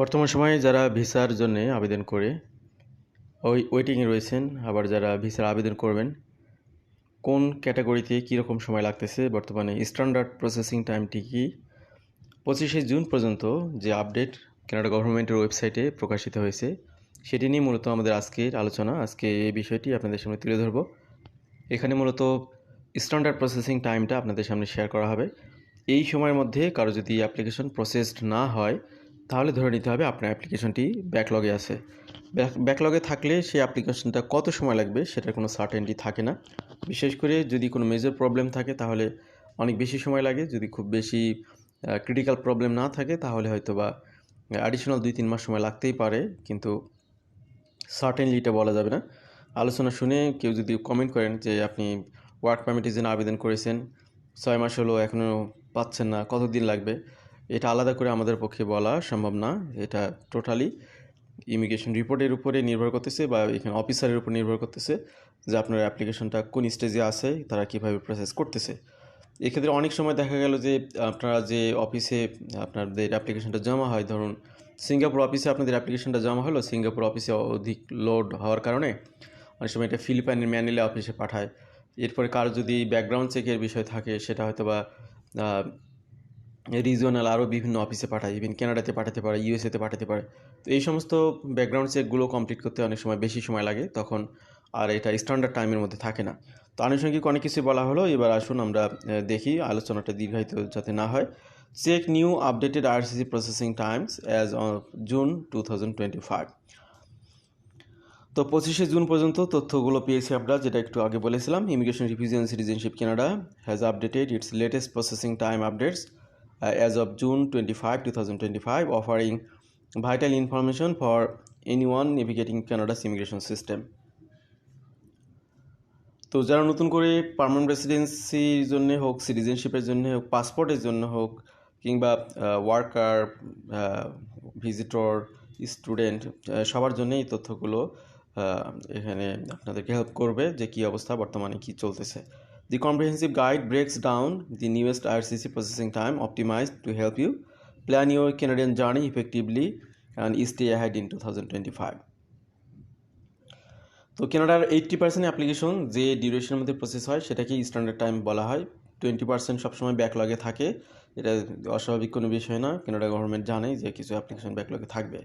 বর্তমান সময়ে যারা ভিসার জন্য আবেদন করে, ওই ওয়েটিংয়ে রয়েছেন, আবার যারা ভিসার আবেদন করবেন, কোন ক্যাটাগরিতে কীরকম সময় লাগতেছে, বর্তমানে স্ট্যান্ডার্ড প্রসেসিং টাইমটি কি? পঁচিশে জুন পর্যন্ত যে আপডেট কানাডা গভর্নমেন্টের ওয়েবসাইটে প্রকাশিত হয়েছে, সেটি নিয়ে মূলত আমাদের আজকের আলোচনা। আজকে এই বিষয়টি আপনাদের সামনে তুলে ধরব। এখানে মূলত স্ট্যান্ডার্ড প্রসেসিং টাইমটা আপনাদের সামনে শেয়ার করা হবে। এই সময়ের মধ্যে কারও যদি অ্যাপ্লিকেশন প্রসেসড না হয় তাহলে ধরে নিতে হবে আপনার অ্যাপ্লিকেশনটি ব্যাকলগে আছে। ব্যাকলগে থাকলে সেই অ্যাপ্লিকেশনটা কত সময় লাগবে সেটার কোনো সার্টেনটি থাকে না। বিশেষ করে যদি কোনো মেজর প্রবলেম থাকে তাহলে অনেক বেশি সময় লাগে। যদি খুব বেশি ক্রিটিক্যাল প্রবলেম না থাকে তাহলে হয়তো বা অ্যাডিশনাল দুই, তিন মাস সময় লাগতেই পারে। কিন্তু সার্টেনলি এটা বলা যাবে না। আলোচনা শুনে কেউ যদি কমেন্ট করেন যে আপনি ওয়ার্ক পারমিটের জন্য আবেদন করেছেন, ছয় মাস হলো এখনও পাচ্ছেন না, কতদিন লাগবে? এটা আলাদা করে আমাদের পক্ষে বলা সম্ভব না। এটা টোটালি ইমিগ্রেশন রিপোর্টের উপরে নির্ভর করতেছে বা এখানে অফিসারের উপর নির্ভর করতেছে যে আপনার অ্যাপ্লিকেশনটা কোন স্টেজে আছে, তারা কীভাবে প্রসেস করতেছে। এক্ষেত্রে অনেক সময় দেখা গেল যে আপনারা যে অফিসে আপনাদের অ্যাপ্লিকেশনটা জমা হয়, ধরুন সিঙ্গাপুর অফিসে আপনাদের অ্যাপ্লিকেশনটা জমা হলো, সিঙ্গাপুর অফিসে অধিক লোড হওয়ার কারণে অনেক সময় এটা ফিলিপাইনের ম্যানিলা অফিসে পাঠায়। এরপরে কারও যদি ব্যাকগ্রাউন্ড চেকের বিষয় থাকে, সেটা হয়তো বা রিজিওনাল আরও বিভিন্ন অফিসে পাঠায় ইভেন কানাডাতে পাঠাতে পারে ইউএসএতে পাঠাতে পারে। তো এই সমস্ত ব্যাকগ্রাউন্ড চেকগুলো কমপ্লিট করতে অনেক সময় বেশি সময় লাগে, তখন আর এটা স্ট্যান্ডার্ড টাইমের মধ্যে থাকে না। তো আনুষঙ্গিক অনেক কিছু বলা হলো, এবার আসুন আমরা দেখি আলোচনাটা দীর্ঘায়িত যাতে না হয়। Check new updated IRCC processing times as June two thousand twenty five তো পঁচিশে জুন পর্যন্ত তথ্যগুলো পেয়েছি আমরা, যেটা একটু আগে বলেছিলাম immigration refugee citizenship Canada has updated its latest processing time updates as of June 25, 2025, offering vital information for anyone navigating Canada's immigration system. তো যারা নতুন করে পারমানেন্ট রেসিডেন্সির জন্য হোক সিটিজেনশিপের জন্য হোক পাসপোর্টের জন্য হোক কিংবা ওয়ার্কার ভিজিটর স্টুডেন্ট সবার জন্য এই তথ্যগুলো এখানে আপনাদেরকে হেল্প করবে যে কী অবস্থা বর্তমানে কী চলতেছে The comprehensive guide breaks down the newest IRCC processing time optimized to help you plan your Canadian journey effectively and stay ahead in 2025. তো কেনাডার এইট্টি পার্সেন্ট অ্যাপ্লিকেশন যে ডিউরেশনের মধ্যে প্রসেস হয় সেটাকে স্ট্যান্ডার্ড টাইম বলা হয়। টোয়েন্টি পার্সেন্ট সবসময় ব্যাকলগে থাকে। এটা অস্বাভাবিক কোনো বিষয় না। কেনাডা গভর্নমেন্ট জানে যে কিছু অ্যাপ্লিকেশন ব্যাকলগে থাকবে।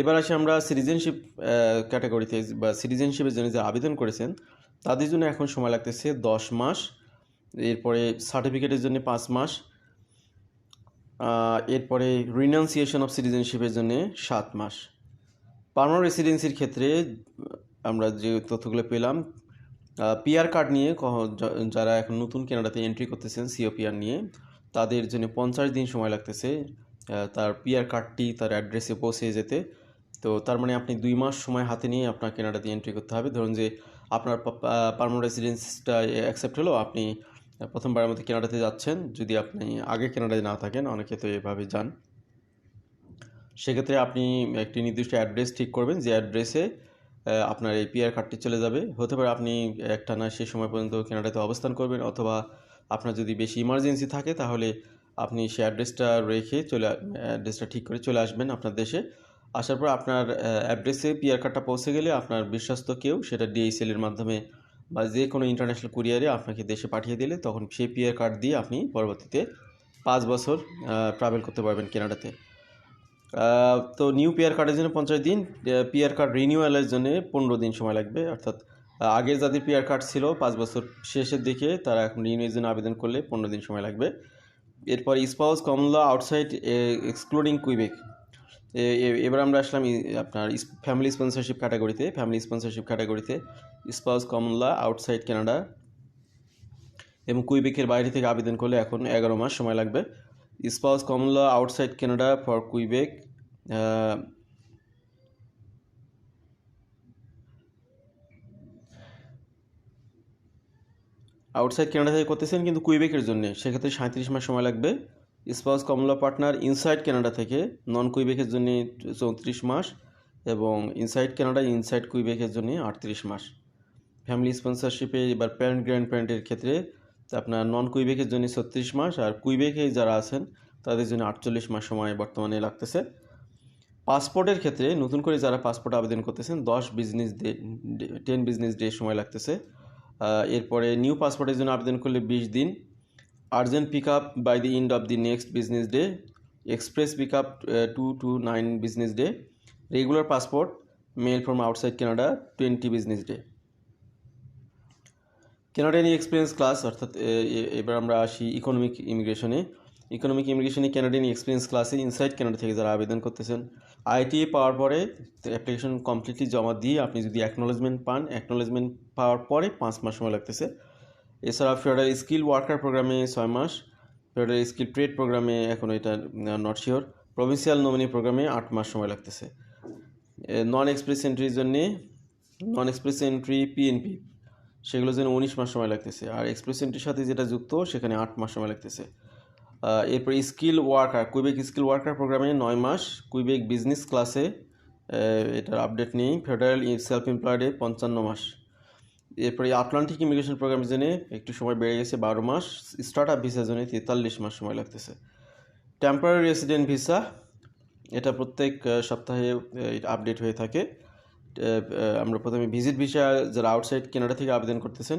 এবার আসি আমরা সিটিজেনশিপ ক্যাটাগরিতে বা সিটিজেনশিপের জন্য যে আবেদন করেছেন তাদের জন্য এখন সময় লাগতেছে দশ মাস, এরপরে সার্টিফিকেটের জন্য পাঁচ মাস এরপরে রিনাউন্সিয়েশন অফ সিটিজেনশিপের জন্য সাত মাস। পার্মানেন্ট রেসিডেন্সির ক্ষেত্রে আমরা যে তথ্যগুলো পেলাম পিআর কার্ড নিয়ে যারা এখন নতুন কেনাডাতে এন্ট্রি করতেছেন সিও পিআর নিয়ে, তাদের জন্য পঞ্চাশ দিন সময় লাগতেছে তার পিআর কার্ডটি তার অ্যাড্রেসে পৌঁছে যেতে। তো তার মানে আপনি দুই মাস সময় হাতে নিয়ে আপনার কেনাডাতে এন্ট্রি করতে হবে। ধরুন যে আপনার পারমানেন্ট রেসিডেন্সটা অ্যাকসেপ্ট হলো, আপনি প্রথমবারের মধ্যে কেনাডাতে যাচ্ছেন। যদি আপনি আগে কেনাডাতে না থাকেন, অনেকে তো এভাবে যান। সেক্ষেত্রে আপনি একটি নির্দিষ্ট অ্যাড্রেস ঠিক করবেন, যে অ্যাড্রেসে আপনার এই পিআর কার্ডটি চলে যাবে। হতে পারে আপনি একটা না সেই সময় পর্যন্ত কেনাডাতে অবস্থান করবেন, অথবা আপনার যদি বেশি ইমার্জেন্সি থাকে, তাহলে আপনি সেই অ্যাড্রেসটা রেখে চলে অ্যাড্রেসটা ঠিক করে চলে আসবেন আপনার দেশে। আসার পর আপনার অ্যাড্রেসে পিআর কার্ডটা পৌঁছে গেলে আপনার বিশ্বস্ত কেউ সেটা ডিএসএল এর মাধ্যমে বা যে কোনো ইন্টারন্যাশনাল কুরিয়ারে আপনাকে দেশে পাঠিয়ে দিলে তখন সেই পিআর কার্ড দিয়ে আপনি পরবর্তীতে পাঁচ বছর ট্রাভেল করতে পারবেন কেনাডাতে। তো নিউ পিআর কার্ডের জন্য পঞ্চাশ দিন পিআর কার্ড রিনিউয়ালের জন্য পনেরো দিন সময় লাগবে। অর্থাৎ আগের যাদের পিআর কার্ড ছিল পাঁচ বছর শেষের দিকে তারা এখন রিনিউয়ের জন্য আবেদন করলে পনেরো দিন সময় লাগবে। এরপর spouse common law outside excluding Quebec এবার আমরা আসলাম আপনার ফ্যামিলি স্পন্সরশিপ ক্যাটাগরিতে ফ্যামিলি স্পন্সরশিপ ক্যাটাগরিতে spouse common law outside Canada এবং কুইবেকের বাইরে থেকে আবেদন করলে এখন এগারো মাস সময় লাগবে। Spouse common law outside Canada for Quebec outside Canada থেকে করতেছেন কিন্তু কুইবেকের জন্য, সেক্ষেত্রে সাঁত্রিশ মাস সময় লাগবে। Spouse common law partner inside Canada থেকে, নন কুইবেকের জন্য চৌত্রিশ মাস এবং ইনসাইড কানাডা, ইনসাইড কুইবেকের জন্য আটত্রিশ মাস। ফ্যামিলি স্পন্সরশিপে এবার প্যারেন্ট, গ্র্যান্ড প্যারেন্টের ক্ষেত্রে আপনার নন কুইবেকের জন্য ছত্রিশ মাস আর কুইবেকে যারা আছেন, তাদের জন্য আটচল্লিশ মাস সময় বর্তমানে লাগতেছে। পাসপোর্টের ক্ষেত্রে নতুন করে যারা পাসপোর্ট আবেদন করতেছেন, দশ business day ten business day সময় লাগতেছে। এরপরে নিউ পাসপোর্টের জন্য আবেদন করলে বিশ দিন urgent pick up by the end of the next business day express pick up two to nine business day regular passport mail from outside Canada twenty business day Canadian experience class অর্থাৎ এবার আমরা আসি economic ইমিগ্রেশনে economic ইমিগ্রেশনে Canadian experience ক্লাসে inside Canada থেকে যারা আবেদন করতেছেন আইটি পাওয়ার পরে অ্যাপ্লিকেশন কমপ্লিটলি জমা দিয়ে আপনি যদি অ্যাকনোলেজমেন্ট পান অ্যাকনোলেজমেন্ট পাওয়ার পরে পাঁচ মাস সময় লাগতেছে। এছাড়া ফেডারেল স্কিল ওয়ার্কার প্রোগ্রামে ছয় মাস ফেডারেল স্কিল ট্রেড প্রোগ্রামে এখন এটা নট শিওর প্রভিন্সিয়াল নমিনি প্রোগ্রামে আট মাস সময় লাগতেছে। নন এক্সপ্রেস এন্ট্রির জন্যে নন এক্সপ্রেস এন্ট্রি পিএনপি সেগুলোর জন্য উনিশ মাস সময় লাগতেছে। আর এক্সপ্রেস এন্ট্রির সাথে যেটা যুক্ত, সেখানে আট মাস সময় লাগতেছে। এরপর skill worker Quebec skill worker প্রোগ্রামে নয় মাস কুইবেক বিজনেস ক্লাসে এটার আপডেট নেই ফেডারেল সেলফ এমপ্লয়েডে পঞ্চান্ন মাস। এরপরে আটলান্টিক ইমিগ্রেশন প্রোগ্রামের জন্য একটু সময় বেড়ে গেছে বারো মাস স্টার্ট আপ ভিসার জন্য তেতাল্লিশ মাস সময় লাগতেছে। টেম্পোরারি রেসিডেন্ট ভিসা এটা প্রত্যেক সপ্তাহে আপডেট হয়ে থাকে। আমরা প্রথমে ভিজিট ভিসা যারা আউটসাইড কেনাডা থেকে আবেদন করতেছেন,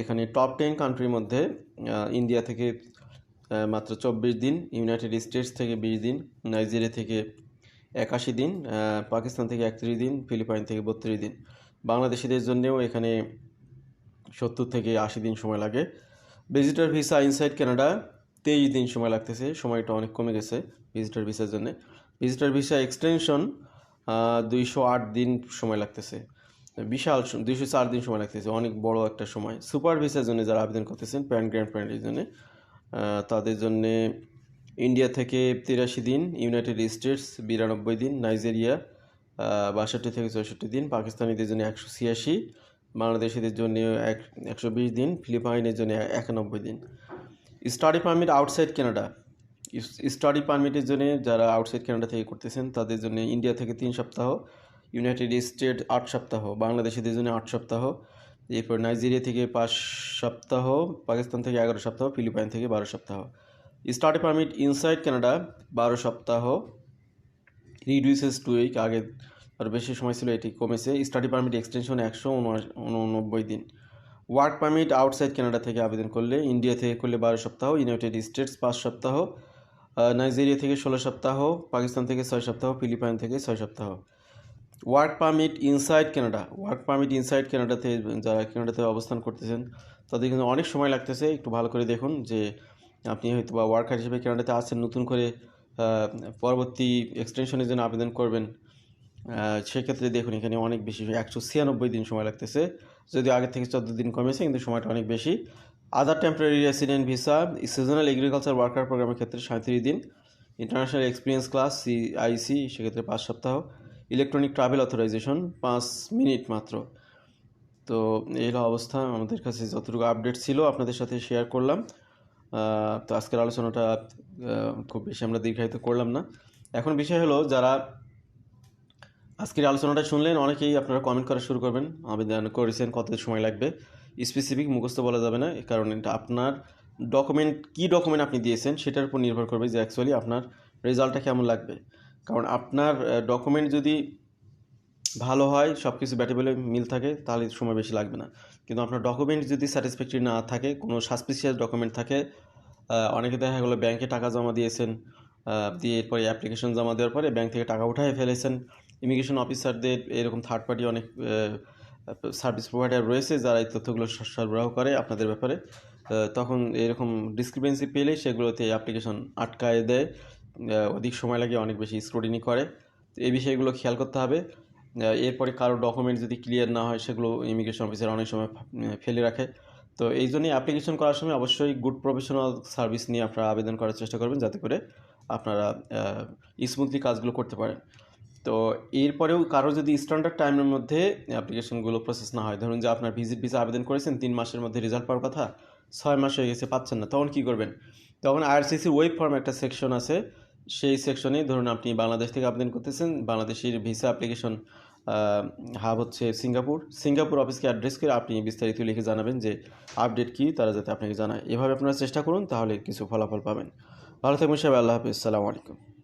এখানে টপ টেন কান্ট্রির মধ্যে ইন্ডিয়া থেকে মাত্র চব্বিশ দিন ইউনাইটেড স্টেটস থেকে বিশ দিন নাইজেরিয়া থেকে একাশি দিন পাকিস্তান থেকে একত্রিশ দিন ফিলিপাইন থেকে বত্রিশ দিন। বাংলাদেশিদের জন্যেও এখানে সত্তর থেকে আশি দিন সময় লাগে। ভিজিটার ভিসা ইনসাইড কানাডা তেইশ দিন সময় লাগতেছে। সময়টা অনেক কমে গেছে ভিজিটার ভিসার জন্য। ভিজিটার ভিসা এক্সটেনশন দুইশো আট দিন সময় লাগতেছে। বিশাল দুইশো চার দিন সময় লাগতেছে। অনেক বড় একটা সময়। সুপার ভিসার জন্য যারা আবেদন করতেছেন প্যান্ট গ্র্যান্ড প্যান্টের জন্য তাদের জন্যে ইন্ডিয়া থেকে তিরাশি দিন ইউনাইটেড স্টেটস বিরানব্বই দিন নাইজেরিয়া বাষট্টি থেকে চৌষট্টি দিন, পাকিস্তানিদের জন্য একশো ছিয়াশি বাংলাদেশিদের জন্য এক, একশো বিশ দিন, ফিলিপাইনের জন্য একানব্বই দিন। Study permit outside Canada. Study পারমিটের জন্য যারা আউটসাইড কানাডা থেকে করতেছেন, তাদের জন্য ইন্ডিয়া থেকে তিন সপ্তাহ, ইউনাইটেড স্টেট আট সপ্তাহ, বাংলাদেশিদের জন্য আট সপ্তাহ, এরপর নাইজেরিয়া থেকে পাঁচ সপ্তাহ, পাকিস্তান থেকে এগারো সপ্তাহ, ফিলিপাইন থেকে বারো সপ্তাহ। স্টাডি পারমিট ইনসাইড কানাডা, বারো সপ্তাহ। রিডিউসেস টু উইক আগে আর বেশি সময় ছিল এটি কমেছে। স্টাডি পারমিট এক্সটেনশন একশো উননব্বই দিন। ওয়ার্ক পারমিট আউটসাইড কানাডা থেকে আবেদন করলে, ইন্ডিয়া থেকে করলে বারো সপ্তাহ, ইউনাইটেড স্টেটস পাঁচ সপ্তাহ নাইজেরিয়া থেকে ষোলো সপ্তাহ, পাকিস্তান থেকে ছয় সপ্তাহ, ফিলিপাইন থেকে ছয় সপ্তাহ। Work permit inside Canada. Work permit inside কানাডাতে, যারা কানাডাতে অবস্থান করতেছেন, তাদের কিন্তু অনেক সময় লাগতেছে। একটু ভালো করে দেখুন যে আপনি হয়তো বা ওয়ার্কার হিসেবে কানাডাতে আছেন, নতুন করে পরবর্তী এক্সটেনশনের জন্য আবেদন করবেন। সেক্ষেত্রে দেখুন, এখানে অনেক বেশি, একশো ছিয়ানব্বই দিন সময় লাগতেছে। যদিও আগে থেকে চোদ্দ দিন কমেছে, কিন্তু সময়টা অনেক বেশি। Other temporary resident visa seasonal agriculture worker প্রোগ্রামের ক্ষেত্রে সাঁত্রিশ দিন। ইন্টারন্যাশনাল এক্সপিরিয়েন্স ক্লাস সিআইসি সেক্ষেত্রে পাঁচ সপ্তাহ। ইলেকট্রনিক ট্রাভেল অথরাইজেশন পাঁচ মিনিট মাত্র। তো এই অবস্থা। আমাদের কাছে যতটুকু আপডেট ছিল, আপনাদের সাথে শেয়ার করলাম। তো আজকের আলোচনাটা খুব বেশি আমরা দীর্ঘায়িত করলাম না। এখন বিষয় হলো, যারা আজকের আলোচনাটা শুনলেন, অনেকেই আপনারা কমেন্ট করা শুরু করবেন। আবেদন করেছেন, কত সময় লাগবে? স্পেসিফিক মুখস্থ বলা যাবে না কারণ এটা আপনার ডকুমেন্ট কি ডকুমেন্ট আপনি দিয়েছেন সেটার উপর নির্ভর করবে যে অ্যাকচুয়ালি আপনার রেজাল্টটা কেমন লাগবে। কারণ আপনার ডকুমেন্ট যদি ভালো হয় সব কিছু ব্যাটেবলে মিল থাকে, তাহলে সময় বেশি লাগবে না। কিন্তু আপনার ডকুমেন্ট যদি স্যাটিসফ্যাক্টরি না থাকে, কোনো সাসপিসিয়াস ডকুমেন্ট থাকে অনেকে দেখা গেলো ব্যাংকে টাকা জমা দিয়েছেন দিয়ে এরপরে অ্যাপ্লিকেশন জমা দেওয়ার পরে ব্যাংক থেকে টাকা উঠায় ফেলেছেন ইমিগ্রেশন অফিসারদের এরকম থার্ড পার্টি অনেক সার্ভিস প্রোভাইডার রয়েছে যারা এই তথ্যগুলো সরবরাহ করে আপনাদের ব্যাপারে। তখন এরকম ডিসক্রিপেন্সি পেলে সেগুলোতে অ্যাপ্লিকেশন আটকায় দেয়। অধিক সময় লাগে, অনেক বেশি স্ক্রুটিনি করে। এই বিষয়গুলো খেয়াল করতে হবে। এরপরে কারও ডকুমেন্ট যদি ক্লিয়ার না হয়, সেগুলো ইমিগ্রেশন অফিসার অনেক সময় ফেলে রাখে। তো এই জন্যই অ্যাপ্লিকেশন করার সময় অবশ্যই গুড প্রফেশনাল সার্ভিস নিয়ে আপনারা আবেদন করার চেষ্টা করবেন যাতে করে আপনারা স্মুথলি কাজগুলো করতে পারেন। তো এরপরেও কারও যদি স্ট্যান্ডার্ড টাইমের মধ্যে অ্যাপ্লিকেশনগুলো প্রসেস না হয়, ধরুন যে আপনার ভিজিট ভিসা আবেদন করেছেন, তিন মাসের মধ্যে রেজাল্ট পাওয়ার কথা, ছয় মাস হয়ে গেছে, পাচ্ছেন না, তখন কী করবেন? তখন আইআরসিসি ওয়েব ফর্ম একটা সেকশন আছে, সেই সেকশনে ধরুন আপনি বাংলাদেশ থেকে আবেদন করতেছেন, বাংলাদেশের ভিসা অ্যাপ্লিকেশন হাব হচ্ছে সিঙ্গাপুর সিঙ্গাপুর অফিসকে অ্যাড্রেস করে আপনি বিস্তারিত লিখে জানাবেন যে আপডেট কী, তারা যাতে আপনাকে জানায়। এভাবে আপনারা চেষ্টা করুন, তাহলে কিছু ফলাফল পাবেন। ভালো থাকবেন সবাই, আল্লাহ হাফিজ আলাইকুম।